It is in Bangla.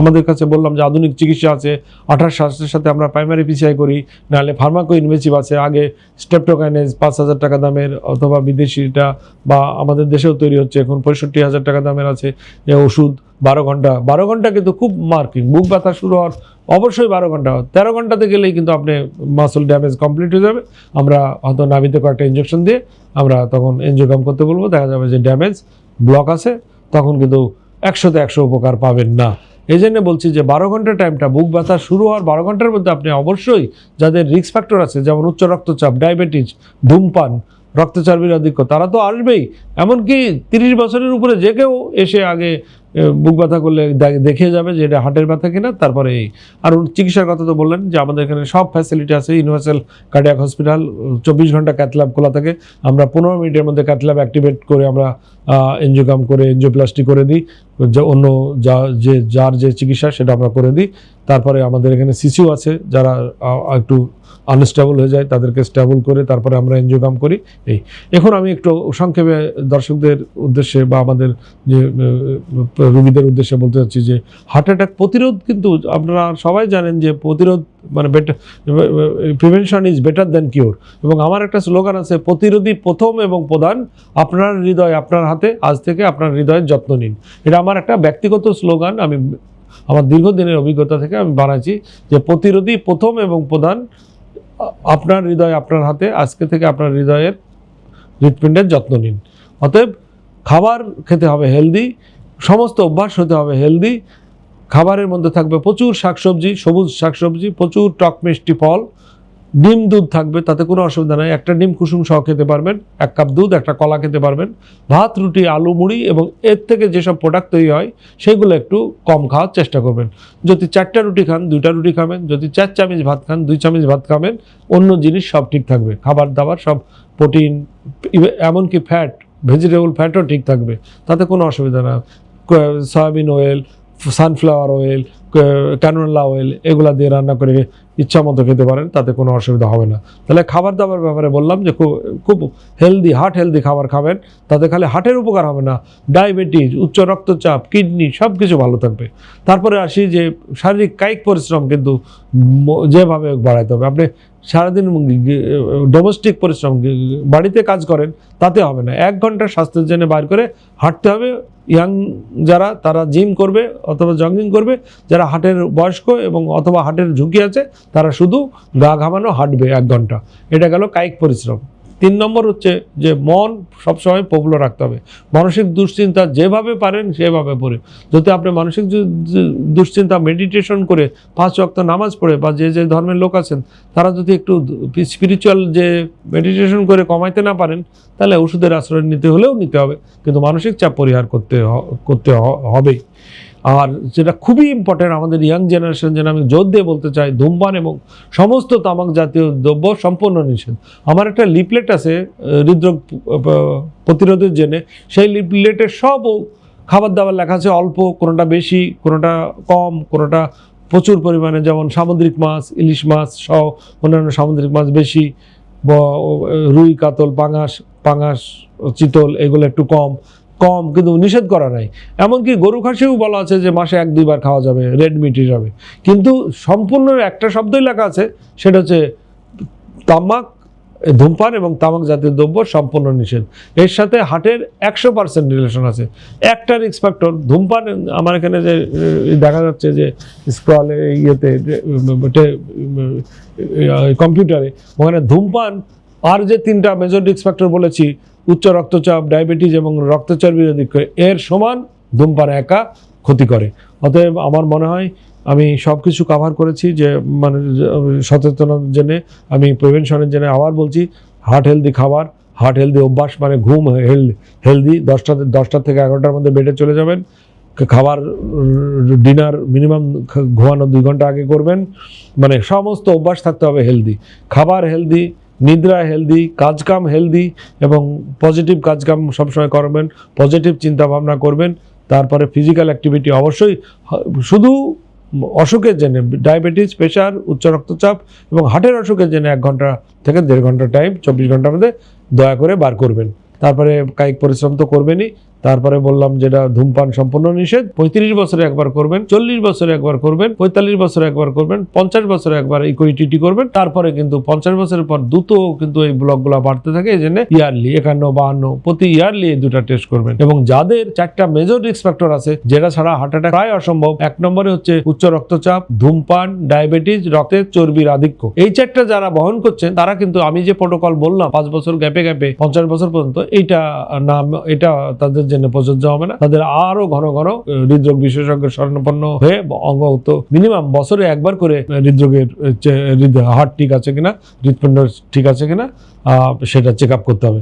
আমাদের কাছে বললাম যে আধুনিক চিকিৎসা আছে, আঠাশ স্বাস্থ্যের সাথে আমরা প্রাইমারি পিসিআই করি, নাহলে ফার্মাকো ইনভেসিভ আছে, আগে স্টেপটোকাইনেজ পাঁচ হাজার টাকা দামের অথবা বিদেশিটা বা আমাদের দেশেও তৈরি হচ্ছে, এখন পঁয়ষট্টি হাজার টাকা দামের আছে যে ওষুধ, বারো ঘণ্টা বারো ঘণ্টা কিন্তু খুব মার্কিং বুক ব্যথা শুরু হওয়ার অবশ্যই বারো ঘণ্টা, তেরো ঘন্টাতে গেলেই কিন্তু আপনি মাসল ড্যামেজ কমপ্লিট হয়ে যাবে, আমরা হয়তো নাভিতে কয়েকটা ইঞ্জেকশন দিয়ে আমরা তখন এনজিওগ্রাম করতে বলব, দেখা যাবে যে ড্যামেজ ব্লক আছে, তখন কিন্তু একশোতে একশো উপকার পাবেন না। এই জন্য বলছি যে বারো ঘণ্টা টাইমটা বুক ব্যথা শুরু হওয়ার বারো ঘণ্টার মধ্যে আপনি অবশ্যই যাদের রিস্ক ফ্যাক্টর আছে, যেমন উচ্চ রক্তচাপ ডায়াবেটিস ধূমপান রক্তচর্বির আধিক্য তারা তো আসবেই। এমনকি তিরিশ বছরের উপরে যে কেউ এসে আগে বুক ব্যথা করলে দেখে যাবে যে এটা হার্টের ব্যথা কিনা, তারপরে এই। আর চিকিৎসার কথা তো বললেন যে আমাদের এখানে সব ফ্যাসিলিটি আছে ইউনিভার্সাল কার্ডিয়াক হসপিটাল চব্বিশ ঘণ্টা ক্যাথল্যাব খোলা থাকে। আমরা পনেরো মিনিটের মধ্যে ক্যাথল্যাব অ্যাক্টিভেট করে আমরা এনজিওগ্রাম করে এনজিওপ্লাস্টি করে দিই। যা অন্য যা, যে, যার যে চিকিৎসা সেটা আমরা করে দিই। তারপরে আমাদের এখানে সিসিও আছে, যারা একটু আনস্টেবল হয়ে যায়, তাদেরকে স্টেবল করে তারপরে আমরা এনজিওগ্রাম করি। এই, এখন আমি একটু সংক্ষেপে দর্শকদের উদ্দেশ্যে বা আমাদের যে রুগীদের উদ্দেশ্যে বলতে চাচ্ছি যে হার্ট অ্যাটাক প্রতিরোধ কিন্তু আপনারা সবাই জানেন যে, প্রতিরোধ মানে better prevention is better than cure এবং আমার একটা স্লোগান আছে, প্রতিরোধী প্রথম এবং প্রধান, আপনার হৃদয় আপনার হাতে, আজ থেকে আপনার হৃদয়ের যত্ন নিন। এটা আমার একটা ব্যক্তিগত স্লোগান আমি, আমার দীর্ঘদিনের অভিজ্ঞতা থেকে আমি বানাইছি যে, প্রতিরোধী প্রথম এবং প্রধান আপনার হৃদয় আপনার হাতে, আজকে থেকে আপনার হৃদয়ের হৃৎপিণ্ডের যত্ন নিন। অতএব খাবার খেতে হবে হেলদি সমস্ত অভ্যাস হতে হবে হেলদি খাবারের মধ্যে থাকবে প্রচুর শাকসবজি, সবুজ শাকসবজি, প্রচুর টক মিষ্টি ফল ডিম দুধ থাকবে, তাতে কোনো অসুবিধা নাই। একটা ডিম কুসুম সহ খেতে পারবেন, এক কাপ দুধ, একটা কলা খেতে পারবেন। ভাত, রুটি, আলু, মুড়ি এবং এর থেকে যেসব প্রোডাক্ট তৈরি হয়, সেগুলো একটু কম খাওয়ার চেষ্টা করবেন। যদি চারটা রুটি খান, দুইটা রুটি খাবেন, যদি চার চামচ ভাত খান, দুই চামচ ভাত খাবেন, অন্য জিনিস সব ঠিক থাকবে। খাবার দাবার সব প্রোটিন এমনকি ফ্যাট ভেজিটেবল ফ্যাটও ঠিক থাকবে, তাতে কোনো অসুবিধা না। Soybean oil sunflower oil canola oil এগুলা দিয়ে রান্না করে ইচ্ছা মতো খেতে পারেন, তাতে কোনো অসুবিধা হবে না। তাহলে খাবার দাবার ব্যাপারে বললাম যে খুব খুব হেলদি হার্ট হেলদি খাবার খাবেন, তাতে খালি হার্টের উপকার হবে না। ডায়াবেটিস, উচ্চ রক্তচাপ, কিডনি সব কিছু ভালো থাকবে। তারপরে আসি যে শারীরিক কায়িক পরিশ্রম কিন্তু যেভাবে বাড়াইতে হবে। আপনি সারাদিন ডোমেস্টিক পরিশ্রম বাড়িতে কাজ করেন, তাতে হবে না। এক ঘণ্টা স্বাস্থ্যের জন্য বার করে হাঁটতে হবে। ইয়াং যারা, তারা জিম করবে অথবা জগিং করবে। যারা হাটের বয়স্ক এবং অথবা হাটের ঝুঁকি আছে, তারা শুধু গা ঘামানো, হাঁটবে এক ঘণ্টা। এটা গেল কায়িক পরিশ্রম। তিন নম্বর হচ্ছে যে মন সবসময় প্রবল রাখতে হবে। মানসিক দুশ্চিন্তা যেভাবে পারেন সেভাবে পড়ে। যদি আপনি মানসিক দুশ্চিন্তা মেডিটেশন করে পাঁচ ওয়াক্ত নামাজ পড়ে বা যে যে ধর্মের লোক আছেন, তারা যদি একটু স্পিরিচুয়াল যে মেডিটেশন করে কমাইতে না পারেন, তাহলে ওষুধের আশ্রয় নিতে হলেও নিতে হবে। কিন্তু মানসিক চাপ পরিহার করতে করতে হবেই। আর যেটা খুবই ইম্পর্টেন্ট আমাদের ইয়াং জেনারেশন যেন আমি জোর দিয়ে বলতে চাই, ধূমপান এবং সমস্ত তামাক জাতীয় দ্রব্য সম্পূর্ণ নিষেধ। আমার একটা লিপলেট আছে হৃদরোগ প্রতিরোধের জন্য। সেই লিপলেটের সব খাবার দাবার লেখা আছে, অল্প, কোনোটা বেশি, কোনোটা কম, কোনোটা প্রচুর পরিমাণে, যেমন সামুদ্রিক মাছ, ইলিশ মাছ সহ অন্যান্য সামুদ্রিক মাছ বেশি রুই, কাতল, পাঙাশ পাঙাশ, চিতল, এগুলো একটু কম। কম, কিন্তু নিষেধ করা নাই। এমনকি গরু খাসিও বলা আছে যে মাসে এক, দুইবার খাওয়া যাবে, রেড মিট হিসাবে। কিন্তু সম্পূর্ণ একটা শব্দই লেখা আছে, সেটা হচ্ছে তামাক, ধূমপান এবং তামাক জাতীয় দ্রব্য সম্পূর্ণ নিষেধ। এর সাথে হাটের একশো পার্সেন্ট রিলেশন আছে। একটা রিক্স ফ্যাক্টর ধূমপান, আমার এখানে যে দেখা যাচ্ছে যে স্ক্রলে ইয়েতে কম্পিউটারে ওখানে ধূমপান, আর যে তিনটা মেজর রিক্স ফ্যাক্টর বলেছি উচ্চ রক্তচাপ, ডায়াবেটিস এবং রক্তচাপ অধিক এর সমান ধূমপান একা ক্ষতি করে। অতএব আমার মনে হয় আমি সব কিছু কাভার করেছি যে মানে সচেতনার জন্য, আমি প্রিভেনশনের জন্য আবার বলছি হার্ট হেলদি খাবার হার্ট হেলদি অভ্যাস মানে ঘুম হেলদি দশটা দশটা থেকে এগারোটার মধ্যে বেডে চলে যাবেন খাবার ডিনার মিনিমাম ঘুমানো দুই ঘণ্টা আগে করবেন মানে সমস্ত অভ্যাস থাকতে হবে হেলদি খাবার হেলদি নিদ্রা হেলদি কাজকাম হেলদি এবং পজিটিভ কাজকাম সবসময় করবেন পজিটিভ চিন্তা ভাবনা করবেন, তারপরে ফিজিক্যাল অ্যাক্টিভিটি অবশ্যই, শুধু অসুখের জেনে ডায়াবেটিস প্রেশার উচ্চ রক্তচাপ এবং হার্টের অসুখের জেনে এক ঘণ্টা থেকে দেড় ঘণ্টা টাইম চব্বিশ ঘণ্টার মধ্যে দয়া করে বার করবেন। তারপরে কায়িক পরিশ্রম তো করবেনই তারপরে বললাম যেটা ধূমপান সম্পূর্ণ নিষেধ, পঁয়ত্রিশ বছরে একবার করবেন, চল্লিশ বছরে একবার করবেন, পঁয়তাল্লিশ বছরে একবার করবেন, পঞ্চাশ বছরে একবার ইকুইটিটি করবেন। তারপরে কিন্তু পঞ্চাশ বছরের পর দ্রুত কিন্তু এই ব্লকগুলো বাড়তে থাকে, এই জন্য ইয়ারলি একান্ন, বাহান্ন, প্রতি ইয়ারলি এই দুটা টেস্ট করবেন। এবং যাদের চারটা মেজর রিস্ক ফ্যাক্টর আছে, যেটা ছাড়া হার্ট অ্যাটাক প্রায় অসম্ভব, এক নম্বরে হচ্ছে উচ্চ রক্তচাপ, ধূমপান ডায়াবেটিস রক্তের চর্বির আধিক্য। এই চারটা যারা বহন করছেন, তারা কিন্তু আমি যে প্রোটোকল বললাম, পাঁচ বছর গ্যাপে গ্যাপে পঞ্চাশ বছর পর্যন্ত, এইটা নাম, এটা তাদের জন্য প্রযোজ্য হবে না। তাদের আরও ঘন ঘন হৃদরোগ বিশেষজ্ঞ স্বর্ণপন্ন হয়ে অঙ্গ মিনিমাম বছরে একবার করে হৃদরোগের হার্ট ঠিক আছে কিনা, হৃদপিণ্ড ঠিক আছে কিনা সেটা চেক আপ করতে হবে।